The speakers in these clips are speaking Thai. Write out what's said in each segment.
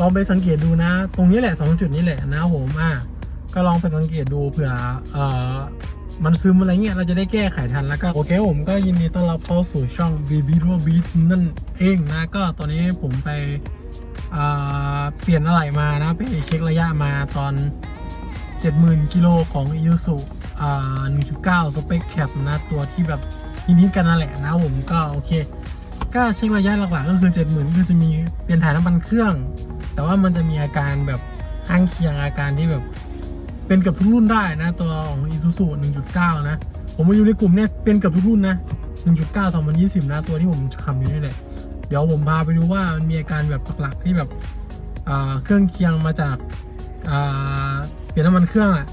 ลองไปสังเกตดูนะ ตรงนี้แหละสองจุดนี้แหละนะผมอะก็ลองไปสังเกตดูเผื่อเอ่อมันซึมอะไรเงี้ยเราจะได้แก้ไขทันแล้วก็โอเคผมก็ยินดีต้อนรับเข้าสู่ช่อง b b r o b e a t นั่นเองนะ ก็ตอนนี้ผมไปเปลี่ยนอะไรมานะไปเช็คระยะมาตอน 70,000กิโลของ i u s u อ่า1.9สเปคแคปนะ ตัวที่แบบนิดๆกันนั่นแหละนะผมก็โอเค ก็เช็คระยะหลักๆก็คือ70,000คือจะมีเปลี่ยนถ่ายน้ำมันเครื่อง แต่ว่ามันจะมีอาการแบบข้างเคียงอาการที่แบบเป็นเกับทุกรุ่นได้นะตัวของ Isuzu 1.9 นะ ผมมาอยู่ในกลุ่มเนี่ยเป็นเกับทุกรุ่นนะ 1.9 2020 นะตัวที่ผมขับอยู่นี่แหละเดี๋ยวผมพาไปดูว่ามันมีอาการแบบหลักๆที่แบบเครื่องเคียงมาจากเปลี่ยนน้ำมันเครื่องอะ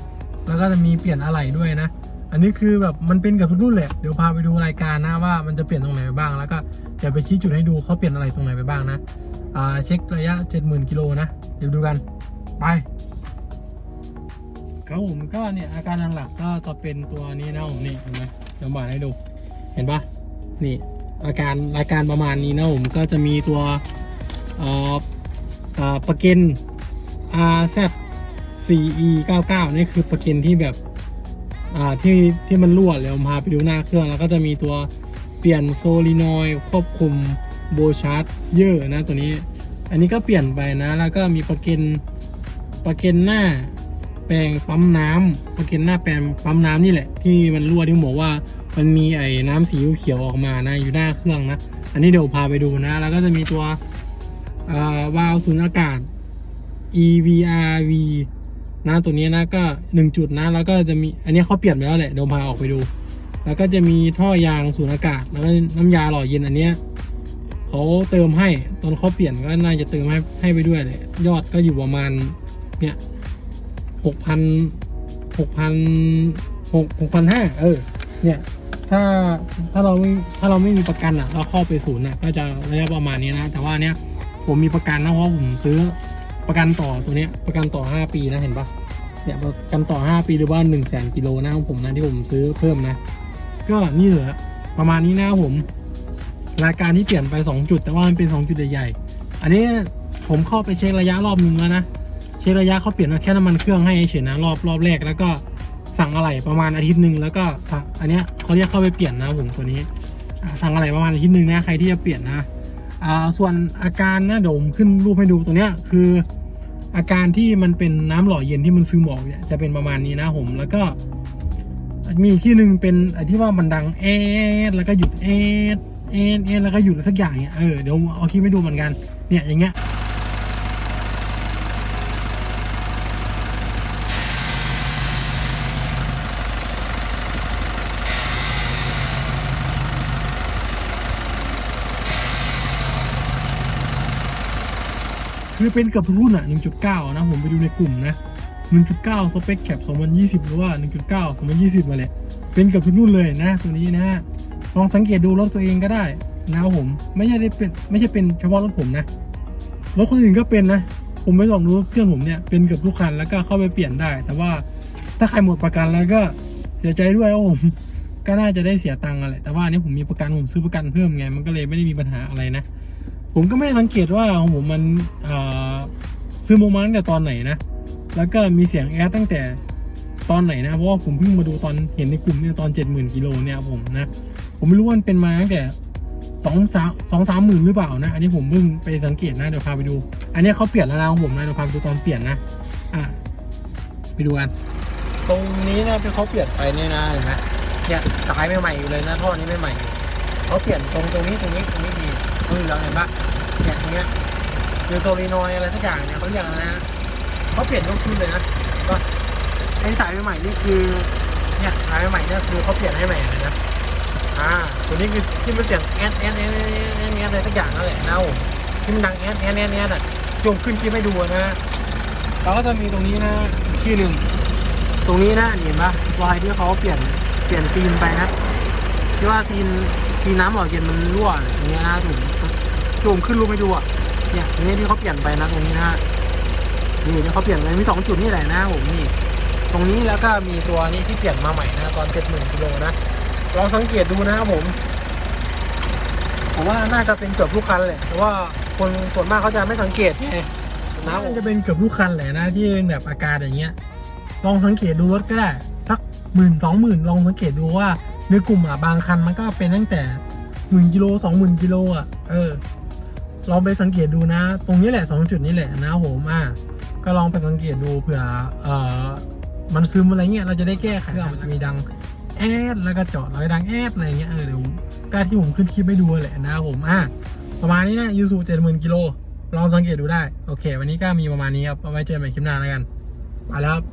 แล้วก็จะมีเปลี่ยนอะไหล่ด้วยนะ อันนี้คือแบบมันเป็นกับทุกรุ่นแหละ เดี๋ยวพาไปดูรายการนะว่ามันจะเปลี่ยนตรงไหนไปบ้าง แล้วก็เดี๋ยวไปชี้จุดให้ดูเขาเปลี่ยนอะไรตรงไหนไปบ้างนะ อ่าเช็คระยะ 70,000กิโลนะ เดี๋ยวดูกัน ไปครับผมก็เนี่ยอาการหลักๆก็จะเป็นตัวนี้นะผมนี่เห็นไหมเดี๋ยวมาให้ดู เห็นปะนี่อาการอาการประมาณนี้นะผมก็จะมีตัวเอ่อเอ่อประเก็น RZ 4E 99 นี่คือประเก็นที่แบบ ที่ที่มันรั่วเลยผมพาไปดูหน้าเครื่อง แล้วก็จะมีตัวเปลี่ยนโซลินอยควบคุมโบชาร์ตเยอะนะตัวนี้ อันนี้ก็เปลี่ยนไปนะ แล้วก็มีประเก็นประเก็นหน้าแปลงปั๊มน้ำประเก็นหน้าแปลงปั๊มน้ำนี่แหละ ที่มันรั่วที่ผมบอกว่ามันมีไอ้น้ำสีเขียวออกมานะอยู่หน้าเครื่องนะ อันนี้เดี๋ยวพาไปดูนะ แล้วก็จะมีตัววาล์วสูญอากาศ EVRV นะตัวนี้นะก็หนึ่งจุดนะแล้วก็จะมีอันนี้เขาเปลี่ยนไปแล้วแหละเดี๋ยวพาออกไปดู แล้วก็จะมีท่อยางสูญอากาศ แล้วก็น้ำยาหล่อเย็นอันเนี้ยเขาเติมให้ตอนเขาเปลี่ยนก็น่าจะเติมให้ให้ไปด้วยเลยยอดก็อยู่ประมาณเนี่ยหกพันหกพันหกหกพันห้าเออเนี่ยถ้าถ้าเราไม่ถ้าเราไม่มีประกันอะเราเข้าไปศูนย์อะก็จะระยะประมาณนี้นะ แต่ว่าเนี้ยผมมีประกันนะเพราะผมซื้อ ประกันต่อตัวเนี้ยประกันต่อ 5 ปีนะเห็นปะเนี่ยประกันต่อ 5 ปีหรือว่า1นึ่งแสนกิโลนะของผมนะที่ผมซื้อเพิ่มนะ ก็นี่เหลือประมาณนี้นะผมรายการที่เปลี่ยนไป 2 จุด แต่ว่ามันเป็น 2 จุดใหญ่ๆอันนี้ผมเข้าไปเช็คระยะรอบนึงแล้วนะเช็คระยะเขาเปลี่ยนมาแค่น้ำมันเครื่องให้เฉยนะรอบรอบแรกแล้วก็สั่งอะไรประมาณอาทิตย์หนึ่งแล้วก็สั่งอันเนี้ยเขาเรียกเข้าไปเปลี่ยนนะผมตัวนี้สั่งอะไรประมาณอาทิตย์หนึ่งนะใครที่จะเปลี่ยนนะ ส่วนอาการนะเดี๋ยวผมขึ้นรูปให้ดูตัวเนี้ยคืออาการที่มันเป็นน้ำหล่อเย็นที่มันซึมออกเนี่ยจะเป็นประมาณนี้นะผมแล้วก็ มีที่หนึ่งเป็นไอ้ที่ว่ามันดังเอดแล้วก็หยุดเอดเอดเอดแล้วก็หยุดสักอย่างเนี่ยเออเดี๋ยวเอาคลิปให้ดูเหมือนกันเนี่ยอย่างเงี้ย คือเป็นกับรุ่นอะ 1.9 นะ ผมไปดูในกลุ่มนะ 1.9 สเปคแคป2020 หรือว่า 1.9 2020 มาเลยเป็นกับทุกรุ่นเลยนะ ตัวนี้นะลองสังเกตดูรถตัวเองก็ได้นะผมไม่ใช่ได้เป็นไม่ใช่เป็นเฉพาะรถผมนะ รถคนอื่นก็เป็นนะ ผมไปลองดูเครื่องผมเนี่ยเป็นเกือบทุกคันแล้วก็เข้าไปเปลี่ยนได้ แต่ว่าถ้าใครหมดประกันแล้วก็เสียใจด้วยครับผมก็น่าจะได้เสียตังค์อะไรแต่ว่าอันนี้ผมมีประกันผมซื้อประกันเพิ่มไงมันก็เลยไม่ได้มีปัญหาอะไรนะ ผมก็ไม่ได้สังเกตว่าของผมมันเอ่อซื้อโมมาตั้งแต่ตอนไหนนะ แล้วก็มีเสียงแอดตั้งแต่ตอนไหนนะ เพราะว่าผมเพิ่งมาดูตอนเห็นในกลุ่มเนี่ยตอนเจ็ดหมื่นกิโลเนี่ยผมนะ ผมไม่รู้ว่ามันเป็นมาตั้งแต่สองสามสองสามหมื่นหรือเปล่านะ อันนี้ผมเพิ่งไปสังเกตนะ เดี๋ยวพาไปดู อันนี้เขาเปลี่ยนแล้วนะของผมนะเดี๋ยวพาไปดูตอนเปลี่ยนนะ อะไปดูกันตรงนี้นะที่เขาเปลี่ยนไปเนี่ยนะเห็นไหมเนี่ยสายใหม่ๆอยู่เลยนะท่อนี้ใหม่ๆเขาเปลี่ยนตรงตรงนี้ตรงนี้ตรงนี้ดี ตรงนี้เราเห็นปะเนี่ยตรงเนี้ยยูโซลีนอยอะไรสักอย่างเนี่ยเขาเรียกอะไรนะเขาเปลี่ยนยกขึ้นเลยนะก็ไอ้สายใหม่ๆนี่คือเนี่ยสายใหม่ๆเนี่ยคือเขาเปลี่ยนให้ใหม่เลยนะอ่าตัวนี้คือที่มันเสียงแอนแอนแอนแอนแอนอะไรสักอย่างนั่นแหละเนะผมที่มันดังแอนแอนแอนแอนอะจงขึ้นคลิปให้ดูนะเราก็จะมีตรงนี้นะที่หนึ่งตรงนี้นะเห็นปะรอยที่เขาเปลี่ยนเปลี่ยนซีนไปนะที่ว่าซีน ซีน้ำหล่อเย็นมันรั่วอย่างเงี้ยนะถุงจุ่มขึ้นรูปให้ดูอะเนี่ยตรงนี้ที่เขาเปลี่ยนไปนะตรงนี้นะนี่ที่เขาเปลี่ยนไปมีสองจุดนี่แหละนะผมนี่ตรงนี้แล้วก็มีตัวนี้ที่เปลี่ยนมาใหม่นะตอนเจ็ดหมื่นกิโลนะลองสังเกตดูนะครับผมผมว่าน่าจะเป็นเกือบทุกคันเลยแต่ว่าคนส่วนมากเขาจะไม่สังเกตไงนะมันจะเป็นเกือบทุกคันแหละนะที่เป็นแบบอาการอย่างเงี้ย ลองสังเกตดูรถก็ได้ สักหมื่นสองหมื่นลองสังเกตดูว่า ในกลุ่มอะบางคันมันก็เป็นตั้งแต่หมื่นกิโลสองหมื่นกิโลอะเออลองไปสังเกตดูนะ ตรงนี้แหละสองจุดนี้แหละนะผมอะก็ลองไปสังเกตดูเผื่อเอ่อมันซึมอะไรเงี้ยเราจะได้แก้ไขมันจะมีดังแอดแล้วก็จอดแล้วก็ดังแอดอะไรเงี้ยเออเดี๋ยวผมก็ที่ผมขึ้นคลิปให้ดูแหละนะผมอะประมาณนี้นะยูซูเจ็ดหมื่นกิโลลองสังเกตดูได้ โอเค วันนี้ก็มีประมาณนี้ครับเอาไว้เจอกันใหม่คลิปหน้าแล้วกันไปแล้วครับ